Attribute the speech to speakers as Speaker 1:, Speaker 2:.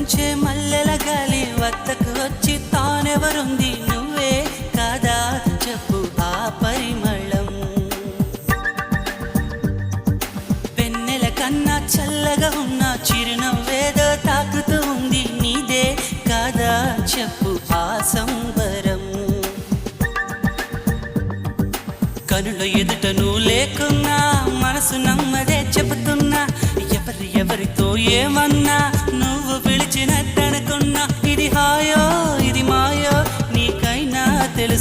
Speaker 1: ముంచే మల్లెల గాలి వద్దకు వచ్చి తానెవరుంది నువ్వే కాదా చెప్పు ఆ పరిమళం. వెన్నెల కన్నా చల్లగా ఉన్న చిరునవ్వేదో తాకుతూ ఉంది నీదే కాదా చెప్పు ఆ సంబరం. కనుల ఎదుట నువ్వు లేకున్నా మనసు నమ్మదే చెబుతున్నా ఎవరి ఎవరితో ఏమన్నా